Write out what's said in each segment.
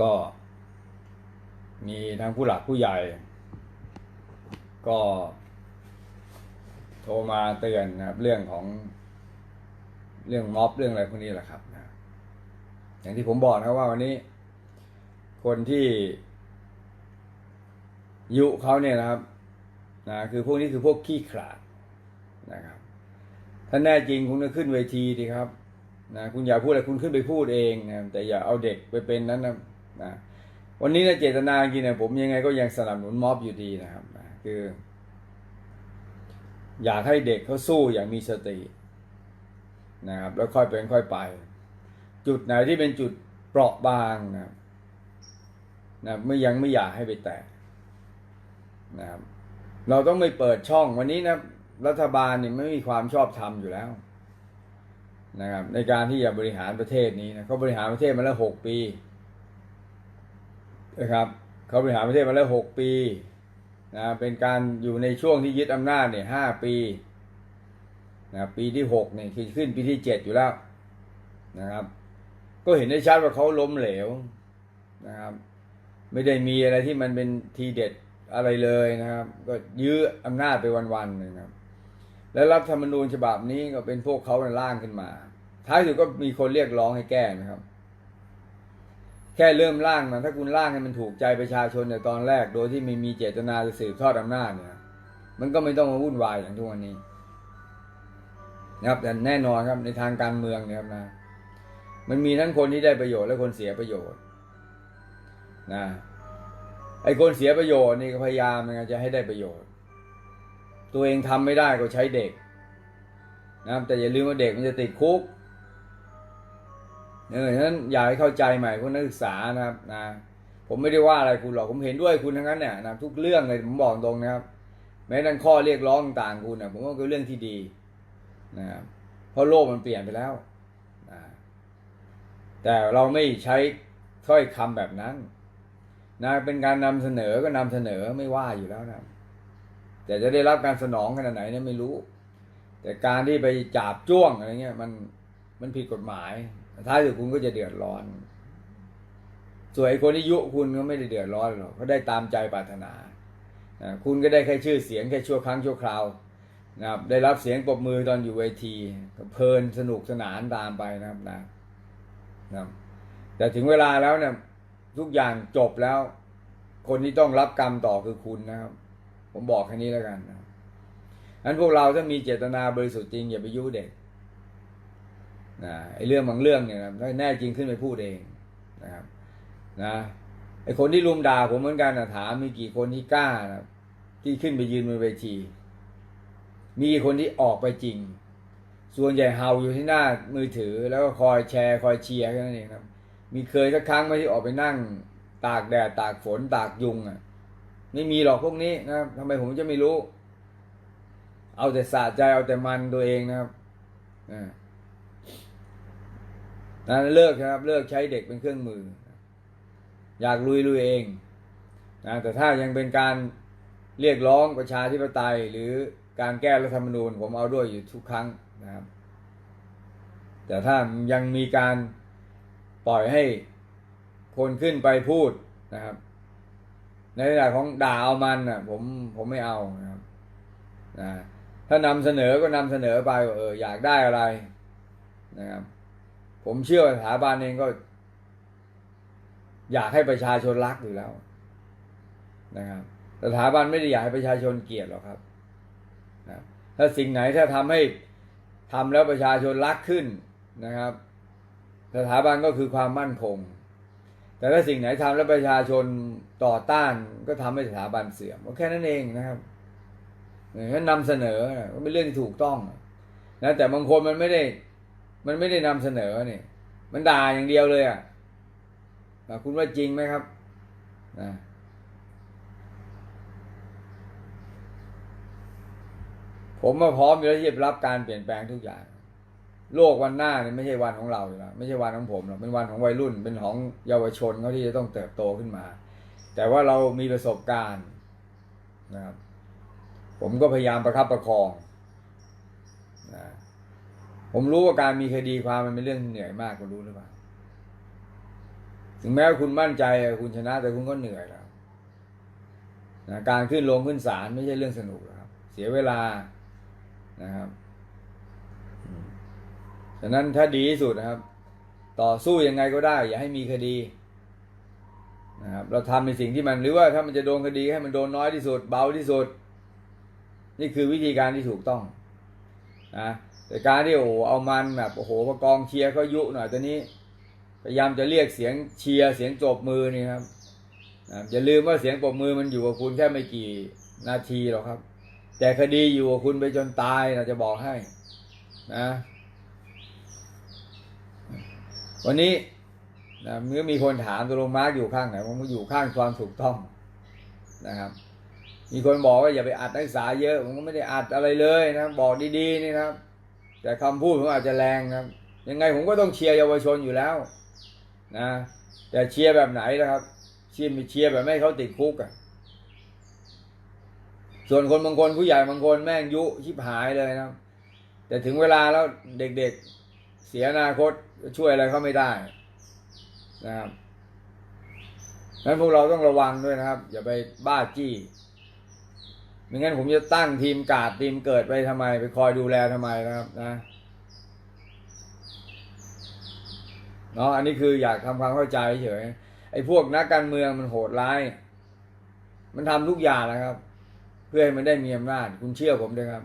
ก็มีทั้งผู้หลักผู้ใหญ่ ก็โทรมาเตือนนะครับ เรื่องของเรื่องม็อบเรื่องอะไรพวกนี้แหละครับนะอย่างที่ผมบอกนะครับว่าวันนี้ คนที่ยุเขาเนี่ยนะครับนะคือพวกนี้คือพวกขี้ขลาดนะครับถ้าแน่จริงคุณก็ขึ้นเวทีดีครับนะคุณอย่าพูดอะไรคุณขึ้นไปพูดเองนะแต่อย่าเอาเด็กไปเป็นนั้นนะ นะวันนี้นะเจตนาจริงเนี่ยผมยังไงก็ยังสนับสนุนม็อบอยู่ดีนะครับนะคือ อยากให้เด็กเขาสู้อย่างมีสตินะครับแล้วค่อยเป็นค่อยไป จุดไหนที่เป็นจุดเปราะบางนะนะไม่ยังไม่อยากให้ไปแตะนะครับเราต้องไม่เปิดช่องวันนี้นะรัฐบาลเนี่ยไม่มีความชอบธรรมอยู่แล้วนะครับในการที่จะบริหารประเทศนี้นะเขาบริหารประเทศมาแล้วหกปี นะครับเขาบริหารประเทศมาแล้วหกปีนะเป็นการอยู่ในช่วงที่ยึดอำนาจเนี่ยห้าปีนะปีที่หกเนี่ยคือขึ้นปีที่เจ็ดอยู่แล้วนะครับ ก็เห็นได้ชัดว่าเขาล้มเหลวนะครับ ไม่ได้มีอะไรที่มันเป็นทีเด็ดอะไรเลยนะครับ ก็ยื้ออำนาจไปวันๆนะครับ แล้วรัฐธรรมนูญฉบับนี้ก็เป็นพวกเขาร่างขึ้นมา ท้ายสุดก็มีคนเรียกร้องให้แก้นะครับ แค่เริ่มร่างมันถ้าคุณร่างให้มันถูกใจประชาชนในตอนแรก โดยที่ไม่มีเจตนาจะสืบทอดอำนาจเนี่ย มันก็ไม่ต้องมาวุ่นวายอย่างทุกวันนี้นะครับแต่แน่นอนครับในทางการเมืองเนี่ยครับนะ มันมีทั้งคนที่ได้ประโยชน์และคนเสียประโยชน์นะไอ้คนเสียประโยชน์นี่ก็พยายามจะให้ได้ประโยชน์ ตัวเองทำไม่ได้ก็ใช้เด็กนะครับแต่อย่าลืมว่าเด็กมันจะติดคุก เออฉะนั้นอยากให้เข้าใจใหม่พวกนักศึกษานะครับนะผมไม่ได้ว่าอะไรคุณหรอกผมเห็นด้วยคุณทั้งนั้นเนี่ยนะทุกเรื่องเลยผมบอกตรงนะครับ แม้แต่ข้อเรียกร้องต่างๆคุณเนะผมว่าเป็เรื่องที่ดีนะครับเพราะโลกมันเปลี่ยนไปแล้วนะแต่เราไม่ใช้ถ้อยคำแบบนั้นนะเป็นการนำเสนอก็นำเสนอไม่ว่าอยู่แล้วนะแต่จะได้รับการสนองขนาดไหนเนี่ยไม่รู้ แต่การที่ไปจับจ้วงอะไรเงี้ยมันมันผิดกฎหมาย ท้ายสุดคุณก็จะเดือดร้อน ส่วนไอ้คนที่ยุคุณก็ไม่ได้เดือดร้อนหรอกเขาได้ตามใจปรารถนา คุณก็ได้แค่ชื่อเสียงแค่ชั่วครั้งชั่วคราวนะครับได้รับเสียงปรบมือตอนอยู่เวทีเพลินสนุกสนานตามไปนะครับนะนะแต่ถึงเวลาแล้วเนี่ยทุกอย่างจบแล้ว คนที่ต้องรับกรรมต่อคือคุณนะครับ ผมบอกแค่นี้แล้วกันนะนั้นพวกเราถ้ามีเจตนาบริสุทธิ์จริงอย่าไปยุเด็ก นะไอ้เรื่องบางเรื่องเนี่ยนะถ้าแน่จริงขึ้นไปพูดเองนะครับนะไอ้คนที่ลุมด่าผมเหมือนกันนะถามมีกี่คนที่กล้านะที่ขึ้นไปยืนบนเวที มีคนที่ออกไปจริง ส่วนใหญ่เฮาอยู่ที่หน้ามือถือ แล้วก็คอยแชร์คอยเชียร์แค่นั้นเองครับ มีเคยสักครั้งไหมที่ออกไปนั่ง ตากแดดตากฝนตากยุงอะ ไม่มีหรอกพวกนี้นะครับทำไมผมจะไม่รู้ เอาแต่สะใจเอาแต่มันตัวเองนะครับอ่า นะเลิกนะครับเลิกใช้เด็กเป็นเครื่องมือ อยากลุยลุยเองนะแต่ถ้ายังเป็นการเรียกร้องประชาธิปไตย หรือการแก้รัฐธรรมนูญผมเอาด้วยอยู่ทุกครั้งนะครับ แต่ถ้ายังมีการปล่อยให้คนขึ้นไปพูดนะครับ ในระดับของด่าเอามันน่ะผมผมไม่เอานะครับนะถ้านำเสนอก็นำเสนอไปเอออยากได้อะไรนะครับ ผมเชื่อว่าสถาบันเองก็ อยากให้ประชาชนรักอยู่แล้ว นะครับ สถาบันไม่ได้อยากให้ประชาชนเกลียดหรอกครับนะถ้าสิ่งไหนถ้าทำให้ทำแล้วประชาชนรักขึ้นนะครับ สถาบันก็คือความมั่นคง แต่ถ้าสิ่งไหนทำแล้วประชาชนต่อต้านก็ทำให้สถาบันเสื่อมก็แค่นั้นเองนะครับอย่างนั้นนำเสนอก็เป็นเรื่องที่ถูกต้องนะแต่บางคนมันไม่ได้ มันไม่ได้นำเสนอเนี่ยมันด่าอย่างเดียวเลยอะคุณว่าจริงไหมครับนะผมมาพร้อมอยู่แล้วที่จะรับการเปลี่ยนแปลงทุกอย่าง โลกวันหน้าเนี่ยไม่ใช่วันของเราอยู่แล้วไม่ใช่วันของผมหรอกเป็นวันของวัยรุ่น เป็นของเยาวชนเขาที่จะต้องเติบโตขึ้นมา แต่ว่าเรามีประสบการณ์นะครับผมก็พยายามประคับประคอง ผมรู้ว่าการมีคดีความมันเป็นเรื่องเหนื่อยมากคุณรู้หรือเปล่า ถึงแม้ว่าคุณมั่นใจคุณชนะ แต่คุณก็เหนื่อยแล้วนะการขึ้นลงขึ้นศาลไม่ใช่เรื่องสนุกครับ เสียเวลานะครับฉะนั้นถ้าดีที่สุดนะครับ ต่อสู้ยังไงก็ได้ อย่าให้มีคดีนะครับเราทำในสิ่งที่มันหรือว่าถ้ามันจะโดนคดีให้มันโดนน้อยที่สุด เบาที่สุด นี่คือวิธีการที่ถูกต้องนะ แต่การที่โอ้เอามันแบบโอ้โหพอกองเชียร์เขายุหน่อยตอนนี้พยายามจะเรียกเสียงเชียร์เสียงจบมือนี่ครับนะอย่าลืมว่าเสียงปรบมือมันอยู่กับคุณแค่ไม่กี่นาทีหรอกครับ แต่คดีอยู่กับคุณไปจนตายนะจะบอกให้นะ วันนี้นะเมื่อมีคนถามตัวลงมาร์กอยู่ข้างไหนผมก็อยู่ข้างความถูกต้องนะครับ มีคนบอกว่าอย่าไปอัดนักศึกษาเยอะผมก็ไม่ได้อัดอะไรเลยนะบอกดีๆนี่นะครับ แต่คำพูดผมอาจจะแรงนะครับ ยังไงผมก็ต้องเชียร์เยาวชนอยู่แล้วนะแต่เชียร์แบบไหนนะครับเชียร์มีเชียร์แบบไม่ให้เขาติดคุกอะ่ะส่วนคนบางคนผู้ใหญ่บางคนแม่งยุชิบหายเลยนะแต่ถึงเวลาแล้วเด็กๆเสียอนาคตช่วยอะไรเขาไม่ได้นะครับนั้นพวกเราต้องระวังด้วยนะครับ อย่าไปบ้าจี้ ไม่งั้นผมจะตั้งทีมกาดทีมเกิดไปทำไม ไปคอยดูแลทำไมนะครับนะเนาะอันนี้คืออยากทำความเข้าใจเฉยไอ้พวกนักการเมืองมันโหดร้าย มันทำทุกอย่างนะครับ เพื่อให้มันได้มีอำนาจคุณเชื่อผมด้วยครับ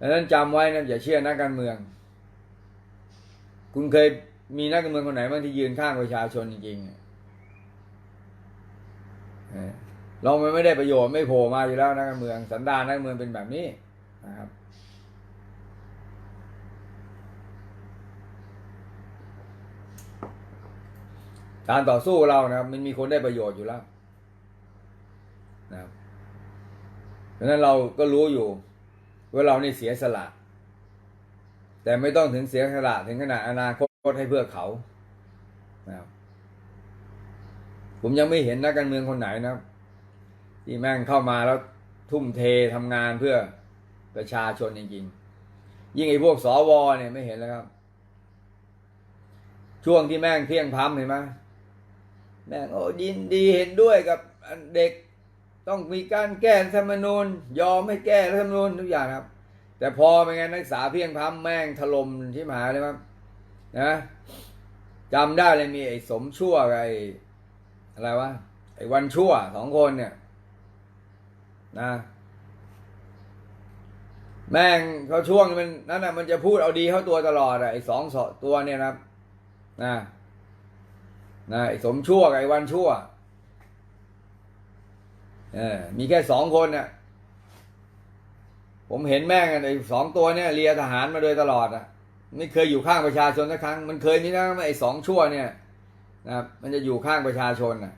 ดังนั้นจำไว้นะอย่าเชื่อนักการเมือง คุณเคยมีนักการเมืองคนไหนบ้างที่ยืนข้างประชาชนจริงๆ เราไม่ได้ประโยชน์ไม่โผล่มาอยู่แล้วนักการเมืองสันดานนักการเมืองเป็นแบบนี้นะครับการต่อสู้เรานะครับมันมีคนได้ประโยชน์อยู่แล้วนะครับดังนั้นเราก็รู้อยู่ ว่าเรานี่เสียสละ แต่ไม่ต้องถึงเสียสละถึงขนาดอนาคตให้เพื่อเขานะครับผมยังไม่เห็นนักการเมืองคนไหนนะครับ ที่แม่งเข้ามาแล้วทุ่มเททำงานเพื่อประชาชนจริงๆ ยิ่งไอ้พวกสวเนี่ยไม่เห็นแล้วครับ ช่วงที่แม่งเที่ยงพร้ำเห็นไหมแม่งโอ้ดินดีเห็นด้วยกับเด็กต้องมีการแก้ธรรมนูญยอมให้แก้รัฐธรรมนูญทุกอย่างครับ แต่พอเป็นไงนักศึกษาเพียงพร้ำแม่งถล่มที่มหาเลยครับนะจำได้เลยมีไอ้สมชั่วไอ้อะไรวะไอ้วันชั่วสองคนเนี่ย นะแม่งเขาช่วงมันนั่นน่ะมันจะพูดเอาดีเข้าตัวตลอดอะไอ้สองสอตัวเนี่ยนะนะนะไอ้สมชั่วกับไอ้วันชั่วเออมีแค่สองคนเนี่ยผมเห็นแม่งไอ้สองตัวเนี่ยเลียทหารมาโดยตลอดอะไม่เคยอยู่ข้างประชาชนสักครั้ง มันเคยมีนะไอ้สองชั่วเนี่ยนะครับมันจะอยู่ข้างประชาชนอะ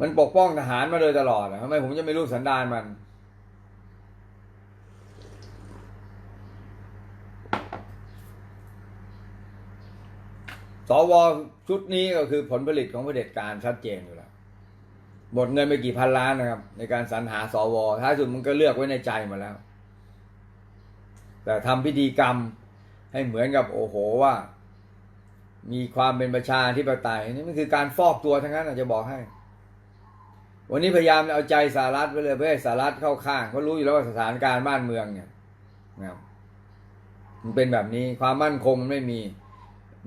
มันปกป้องทหารมาโดยตลอดทำไมผมจะไม่รู้สันดานมัน สวชุดนี้ก็คือผลผลิตของเผด็จการชัดเจนอยู่แล้วหมดเงินไปกี่พันล้านนะครับ ในการสรรหาสวท้ายสุดมันก็เลือกไว้ในใจมาแล้ว แต่ทำพิธีกรรมให้เหมือนกับโอ้โหว่า มีความเป็นประชาธิปไตยนี่มันคือการฟอกตัวทั้งนั้นอาจจะบอกให้ วันนี้พยายามเอาใจสหรัฐไปเลยเพื่อให้สหรัฐเข้าข้างเพรารู้อยู่แล้วว่าสถานการณ์บ้านเมืองเนี่ยนะครับมันเป็นแบบนี้ความมั่นคงมันไม่มี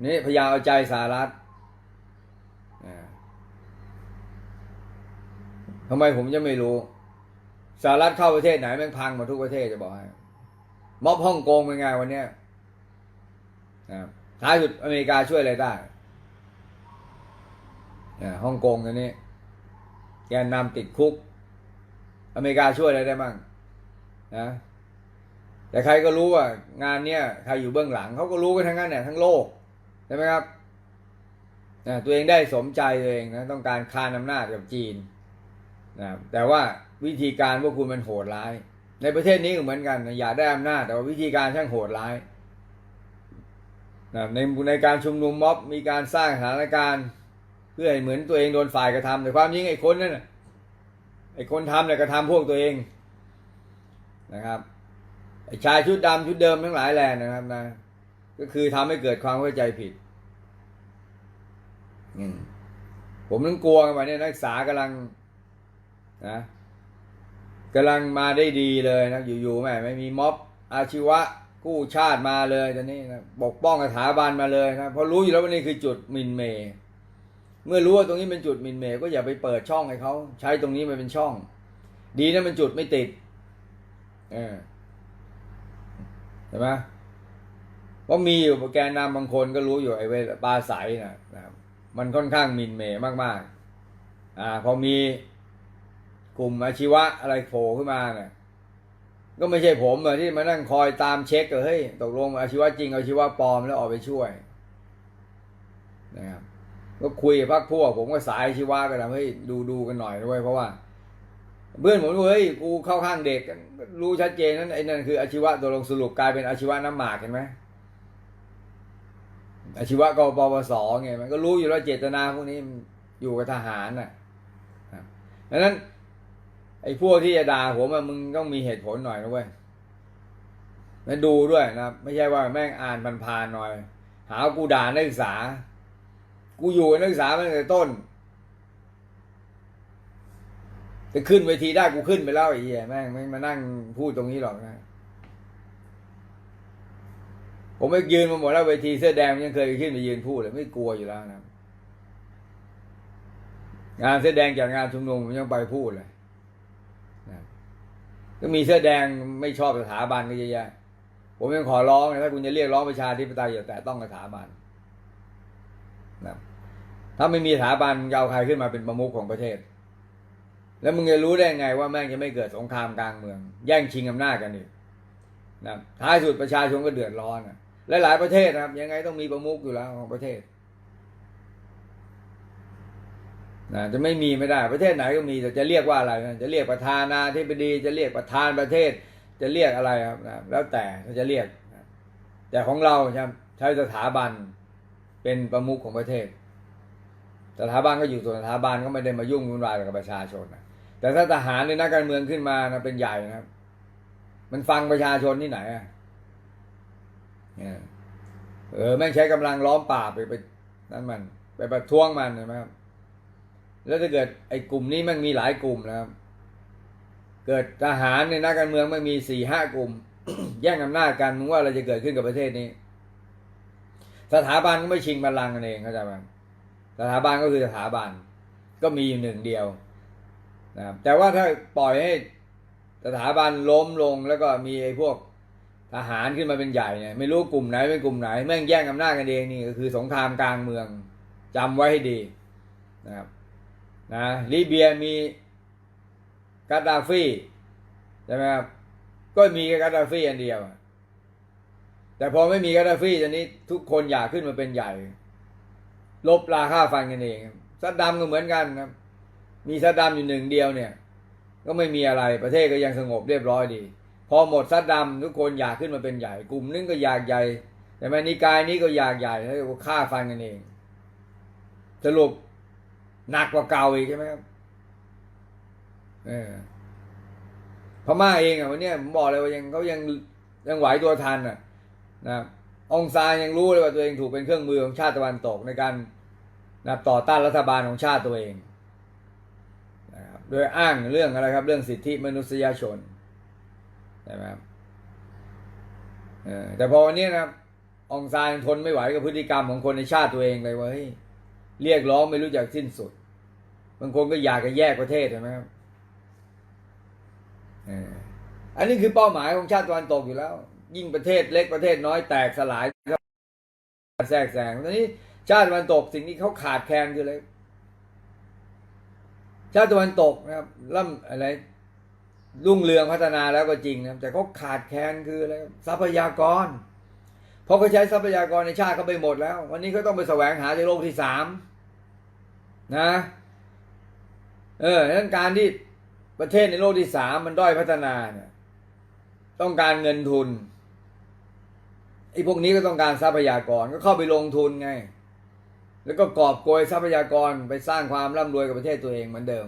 นี่พยายามเอาใจสหรัฐทำไมผมจะไม่รู้สหรัฐเข้าประเทศไหนแม่งพังหมดทุกประเทศจะบอกให้ม็อบฮ่องกงเป็นไงวันเนี้ยนะท้ายสุดอเมริกาช่วยอะไรได้ฮ่องกงอันนี้ แกนนำติดคุก อเมริกาช่วยอะไรได้บ้างนะแต่ใครก็รู้ว่างานเนี้ยใครอยู่เบื้องหลังเขาก็รู้กันทั้งนั้นเนี่ยทั้งโลกใช่ไหมครับนะตัวเองได้สมใจตัวเองนะต้องการคานอำนาจกับจีนนะแต่ว่าวิธีการพวกคุณมันโหดร้าย ในประเทศนี้ก็เหมือนกันนะอยากได้อำนาจแต่ว่าวิธีการช่างโหดร้ายนะในในการชุมนุมม็อบมีการสร้างสถานการณ์ เพื่อให้เหมือนตัวเองโดนฝ่ายกระทำแต่ความจริงไอ้คนนั่นน่ะไอ้คนทำเนี่ยกระทำพวกตัวเองนะครับไอ้ชายชุดดำชุดเดิมทั้งหลายแหล่นะครับนะ ก็คือทำให้เกิดความเข้าใจผิดอผมนึงกลัวกันมาเนี่ยนักศึกษากำลังนะกำลังมาได้ดีเลยนะอยู่ๆแม่ไม่มีม็อบอาชีวะกู้ชาติมาเลยตอนนี้นะปกป้องสถาบันมาเลยนะเพราะรู้อยู่แล้วว่านี่คือจุดมินเมย์ เมื่อรู้ว่าตรงนี้เป็นจุดมินเมย์ก็อย่าไปเปิดช่องให้เขาใช้ตรงนี้มาเป็นช่อง ดีนะมันจุดไม่ติดเออเห็นไหมเพราะมีอยู่แกนนำบางคนก็รู้อยู่ไอ้เวปลาใสนะนะครับมันค่อนข้างมินเมย์มากๆ อ่า พอมีกลุ่มอาชีวะอะไรโผล่ขึ้นมาเนี่ยก็ไม่ใช่ผมอะที่มานั่งคอยตามเช็คเออเฮ้ยตกลงอาชีวะจริงอาชีวะปลอมแล้วออกไปช่วยนะครับ ก็คุยกับพักพวก ผมก็สายอาชีวะกันนะเฮ้ยดูดูกันหน่อยด้วยเพราะว่าเพื่อนผมเฮ้ยกูเข้าข้างเด็กรู้ชัดเจนนั้นไอ้นั่นคืออาชีวะตัวลงสรุปกลายเป็นอาชีวะน้ำหมากเห็นไหมอาชีวะกปปสไงมันก็รู้อยู่แล้วเจตนาพวกนี้อยู่กับทหารน่ะดังนั้น ไอ้พวกที่จะด่าผมมึงต้องมีเหตุผลหน่อยนะเว้ยแล้วดูด้วยนะไม่ใช่ว่าแม่งอ่านผ่านๆหน่อย หาว่ากูด่านักศึกษา กูอยู่กับนักศึกษามาตั้งแต่ต้นจะขึ้นเวทีได้กูขึ้นไปแล้วไอ้เหี้ยแม่งไม่มานั่งพูดตรงนี้หรอกนะผมไปยืนมาหมดแล้วเวทีเสื้อแดงยังเคยขึ้นไปยืนพูดเลยไม่กลัวอยู่แล้วนะงานเสื้อแดงจากงานชุมนุมผมยังไปพูดเลยก็มีเสื้อแดงไม่ชอบสถาบันก็เยอะแยะผมยังขอร้องเลยถ้าคุณจะเรียกร้องประชาธิปไตยอย่าแต่ต้องสถาบัน ถ้าไม่มีสถาบันจะเอาใครขึ้นมาเป็นประมุขของประเทศ แล้วมึงจะรู้ได้ไงว่าแม่งจะไม่เกิดสงครามกลางเมือง แย่งชิงอำนาจกันอีกนะท้ายสุดประชาชนก็เดือดร้อนนะหลาย ๆ ประเทศนะครับ ยังไงต้องมีประมุขอยู่แล้วของประเทศนะจะไม่มีไม่ได้ ประเทศไหนก็มีแต่จะเรียกว่าอะไรนะจะเรียกประธานาธิบดี จะเรียกประธานประเทศ จะเรียกอะไรครับนะแล้วแต่จะเรียก แต่ของเราใช่ใช้สถาบันเป็นประมุขของประเทศ สถาบันก็อยู่ส่วนสถาบันก็ไม่ได้มายุ่งวุ่นวายกับประชาชนนะแต่ถ้าทหารหรือนักการเมืองขึ้นมานะเป็นใหญ่นะมันฟังประชาชนที่ไหนอะเนี่ยเออแม่งใช้กำลังล้อมป่าไปไปนั่นมัน ไปประท้วงมันเห็นไหมครับแล้วถ้าเกิดไอ้กลุ่มนี้แมันมีหลายกลุ่มนะครับ เกิดทหารในนักการเมืองไม่มีสี่ห้ากลุ่ม แย่งอำนาจกันมึงว่าอะไรจะเกิดขึ้นกับประเทศนี้ สถาบันก็ไม่ชิงบัลลังก์กันเองเข้าใจไหม สถาบันก็คือสถาบัน ก็มีอยู่หนึ่งเดียวนะครับแต่ว่าถ้าปล่อยให้สถาบันล้มลงแล้วก็มีไอ้พวกทหารขึ้นมาเป็นใหญ่เนี่ยไม่รู้กลุ่มไหนเป็นกลุ่มไหนแม่งแย่งอำนาจกันเองนี่ก็คือสงครามกลางเมืองจำไว้ให้ดีนะครับนะลิเบียมีกาดาฟีใช่ไหมครับก็มีแค่กาดาฟีอันเดียว แต่พอไม่มีกาดาฟีตอนนี้ทุกคนอยากขึ้นมาเป็นใหญ่ ลบราค่าฟันกันเองซัดดัมก็เหมือนกันครับ มีซัดดัมอยู่หนึ่งเดียวเนี่ย ก็ไม่มีอะไรประเทศก็ยังสงบเรียบร้อยดี พอหมดซัดดัมทุกคนอยากขึ้นมาเป็นใหญ่ กลุ่มนึงก็อยากใหญ่แต่แม่นิกายนี้ก็อยากใหญ่แล้วก็ฆ่าฟันกันเองสรุปหนักกว่าเก่าอีกใช่ไหมครับเออพม่าเองอะวันนี้ผมบอกเลยว่ายังเขายังยังไหวตัวทันอะ นะครับ องซานยังรู้เลยว่าตัวเองถูกเป็นเครื่องมือของชาติตะวันตกในการนะต่อต้านรัฐบาลของชาติตัวเองนะครับโดยอ้างเรื่องอะไรครับ เรื่องสิทธิมนุษยชนใช่ไหมครับแต่พอวันนี้นะครับองซานทนไม่ไหวกับพฤติกรรมของคนในชาติตัวเองเลยว่าเฮ้ยเรียกร้องไม่รู้จักสิ้นสุดบางคนก็อยากจะแยกประเทศใช่ไหมครับเอออันนี้คือเป้าหมายของชาติตะวันตกอยู่แล้ว ยิ่งประเทศเล็กประเทศน้อยแตกสลายแทรกแซงตอนนี้ ชาติตะวันตกสิ่งที่เขาขาดแคลนคืออะไรชาติตะวันตกนะครับร่ำอะไรรุ่งเรืองพัฒนาแล้วก็จริงนะแต่เขาขาดแคลนคืออะไรทรัพยากรเพราะเขาใช้ทรัพยากรในชาติเขาไปหมดแล้ว วันนี้เขาต้องไปแสวงหาในโลกที่สามนะเออดังนั้นการที่ประเทศในโลกที่สามมันด้อยพัฒนาเนี่ยต้องการเงินทุน ไอ้พวกนี้ก็ต้องการทรัพยากรก็เข้าไปลงทุนไง แล้วก็กอบโกยทรัพยากรไปสร้างความร่ำรวยกับประเทศตัวเองเหมือนเดิม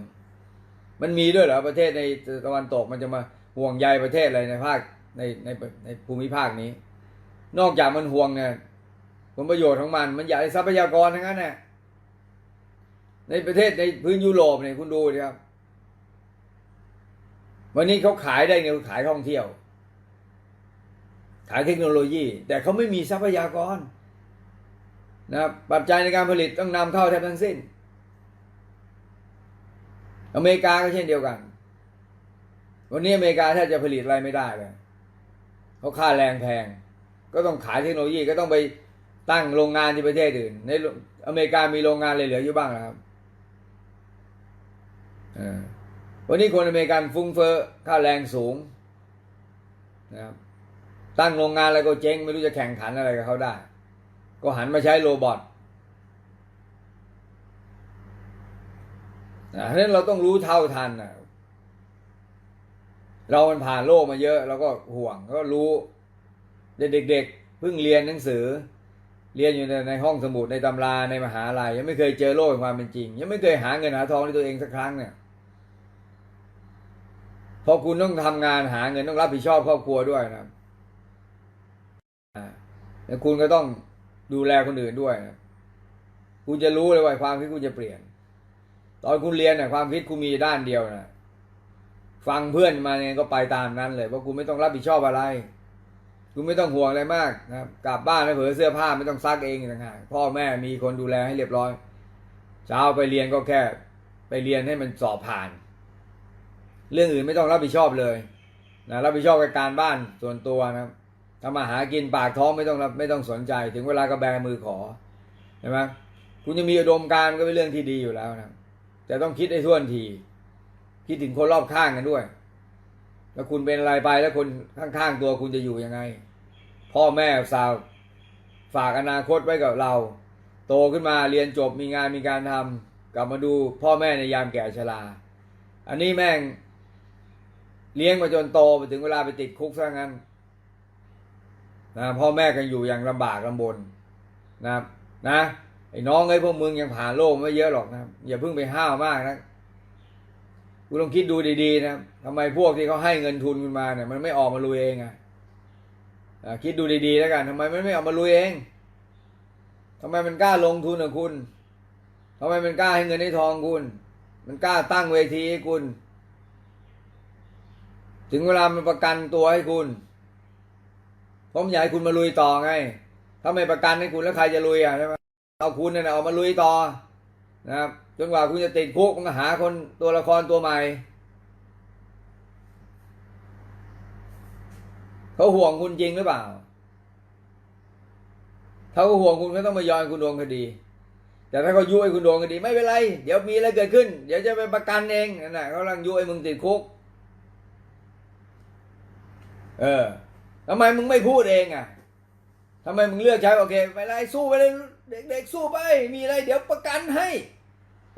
มันมีด้วยเหรอประเทศในตะวันตกมันจะมาห่วงใยประเทศอะไรในภาคในในในภูมิภาคนี้ นอกจากมันห่วงเนี่ยผลประโยชน์ของมันมันอยากได้ทรัพยากรทั้งนั้นแหละในประเทศในพื้นยุโรปเนี่ยคุณดูดิครับ วันนี้เขาขายได้ไงเขาขายท่องเที่ยว ขายเทคโนโลยี แต่เขาไม่มีทรัพยากรนะครับปัจจัยในการผลิตต้องนำเข้าแทบทั้งสิ้น อเมริกาก็เช่นเดียวกัน วันนี้อเมริกาแทบจะผลิตอะไรไม่ได้เลยเขาค่าแรงแพง ก็ต้องขายเทคโนโลยีก็ต้องไปตั้งโรงงานที่ประเทศอื่น ในอเมริกามีโรงงานอะไรเหลืออยู่บ้างนะครับวันนี้คนอเมริกันฟุ้งเฟ้อค่าแรงสูงนะครับ ตั้งโรงงานอะไรก็เจ๊งไม่รู้จะแข่งขันอะไรกับเขาได้ ก็หันมาใช้โรบอทนะเพราะฉะนั้นเราต้องรู้เท่าทันนะเรามันผ่านโลกมาเยอะเราก็ห่วงก็รู้ เด็กๆเพิ่งเรียนหนังสือ เรียนอยู่ในห้องสมุดในตำราในมหาลัยยังไม่เคยเจอโลกความเป็นจริง ยังไม่เคยหาเงินหาทองในตัวเองสักครั้งเนี่ยพอคุณต้องทำงานหาเงินต้องรับผิดชอบครอบครัวด้วยนะ แล้วคุณก็ต้องดูแลคนอื่นด้วยนะคุณจะรู้เลยว่าความคิดคุณจะเปลี่ยน ตอนคุณเรียนน่ะความคิดคุณมีด้านเดียวนะฟังเพื่อนมาเนี่ยก็ไปตามนั้นเลยเพราะคุณไม่ต้องรับผิดชอบอะไร คุณไม่ต้องห่วงอะไรมากนะกลับบ้านไม่เผลอเสื้อผ้าไม่ต้องซักเองต่างหากพ่อแม่มีคนดูแลให้เรียบร้อย เช้าไปเรียนก็แค่ไปเรียนให้มันสอบผ่าน เรื่องอื่นไม่ต้องรับผิดชอบเลยนะรับผิดชอบกับการบ้านส่วนตัวนะครับ ทำมาหากินปากท้องไม่ต้องรับไม่ต้องสนใจ ถึงเวลาก็แบมือขอใช่ไหมคุณจะมีอุดมการก็เป็นเรื่องที่ดีอยู่แล้วนะแต่ต้องคิดให้ท่วนที คิดถึงคนรอบข้างกันด้วย แล้วคุณเป็นอะไรไปแล้วคนข้างๆตัวคุณจะอยู่ยังไง พ่อแม่สาวฝากอนาคตไว้กับเรา โตขึ้นมาเรียนจบมีงานมีการทำกลับมาดูพ่อแม่ในยามแก่ชรา อันนี้แม่ง เลี้ยงมาจนโตไปถึงเวลาไปติดคุกซะงั้น นะพ่อแม่กันอยู่อย่างลำบากลำบนนะนะไอ้น้องไอ้พวกมึงยังผ่านโลกไม่เยอะหรอกนะอย่าเพิ่งไปห้าวมากนะคุณลองคิดดูดีๆนะทำไมพวกที่เขาให้เงินทุนคุณมาเนี่ยมันไม่ออกมาลุยเองอะ่ะคิดดูดีๆแล้วกันทำไมมันไม่ออกมาลุยเองทำไมมันกล้าลงทุนกับคุณทำไมมันกล้าให้เงินให้ทองคุณ มันกล้าตั้งเวทีให้คุณ ถึงเวลามันประกันตัวให้คุณ ผมอยากให้คุณมาลุยต่อไง ถ้าไม่ประกันให้คุณแล้วใครจะลุยอะใช่ไหมเอาคุณเนี่ยเอามาลุยต่อนะครับจนกว่าคุณจะติดคุกมันหาคนตัวละครตัวใหม่เขาห่วงคุณจริงหรือเปล่า ถ้าเขาห่วงคุณก็ต้องมายอมคุณโดนคดี แต่ถ้าเขายุให้คุณโดนคดี ไม่เป็นไร เดี๋ยวมีอะไรเกิดขึ้น เดี๋ยวจะไปประกันเองนั่นแหละเขากำลังยุให้มึงติดคุก เออ ทำไมมึงไม่พูดเองอะทำไมมึงเลือกใช้โอเคไม่เป็นไรสู้ไปเลยเด็กๆสู้ไป มีอะไรเดี๋ยวประกันให้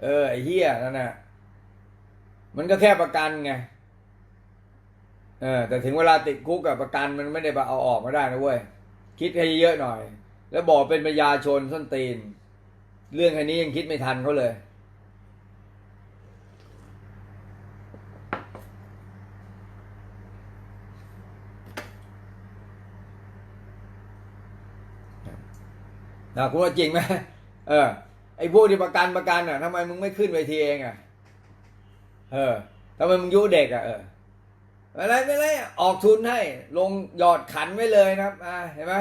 เออไอ้เหี้ยนั่นน่ะมันก็แค่ประกันไงเออแต่ถึงเวลาติดคุกกับประกันมันไม่ได้เอาออกมาได้นะเว้ยคิดให้เยอะหน่อย แล้วบอกเป็นประชาชนส้นตีน เรื่องแค่นี้ยังคิดไม่ทันเขาเลย นะคุณว่าจริงไหมเออ ไอ้พวกที่ประกันประกันอะทำไมมึงไม่ขึ้นเวทีเองอะ เออทำไมมึงยุเด็กอะเอออะไรไม่ไรออกทุนให้ ลงหยอดขันไว้เลยนะครับ อ่าเห็นไหม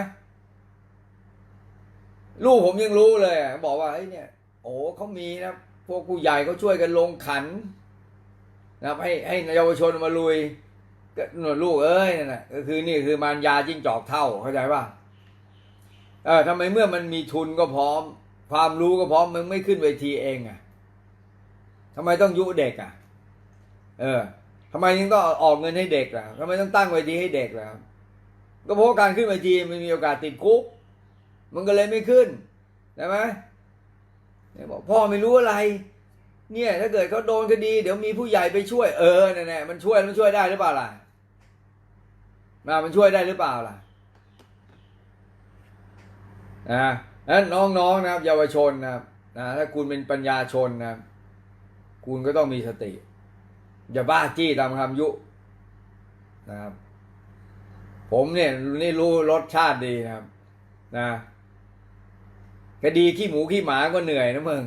ลูกผมยังรู้เลยบอกว่าไอ้ยเนี่ย โอ้เขามีนะพวกผู้ใหญ่เขาช่วยกันลงขัน นะครับ ให้ให้เยาวชนมาลุยก็หนวดลูกเอ้ยนั่นแหละก็คือนี่คือมารยาจิ้งจอกเท่าเข้าใจป่ะ เออทำไมเมื่อมันมีทุนก็พร้อม ความรู้ก็พร้อมมึงไม่ขึ้นเวทีเองอะทำไมต้องยุเด็กอะ เออทำไมยังต้องออกเงินให้เด็กล่ะทำไมต้องตั้งเวทีให้เด็กล่ะก็เพราะการขึ้นเวทีมันมีโอกาสติดคุกมันก็เลยไม่ขึ้นใช่ไหมบอกพ่อไม่รู้อะไร เนี่ย ถ้าเกิดเขาโดนคดี เดี๋ยวมีผู้ใหญ่ไปช่วยเออเนี่ยๆมันช่วยมันช่วยได้หรือเปล่าล่ะมามันช่วยได้หรือเปล่าล่ะ นะนั้นน้องๆนะครับ เยาวชนนะครับนะถ้าคุณเป็นปัญญาชนนะครับคุณก็ต้องมีสติ อย่าบ้าจี้ตามคำยุนะครับ ผมเนี่ยนี่รู้รสชาติดีนะครับ นะคดีขี้หมูขี้หมาก็เหนื่อยนะมึง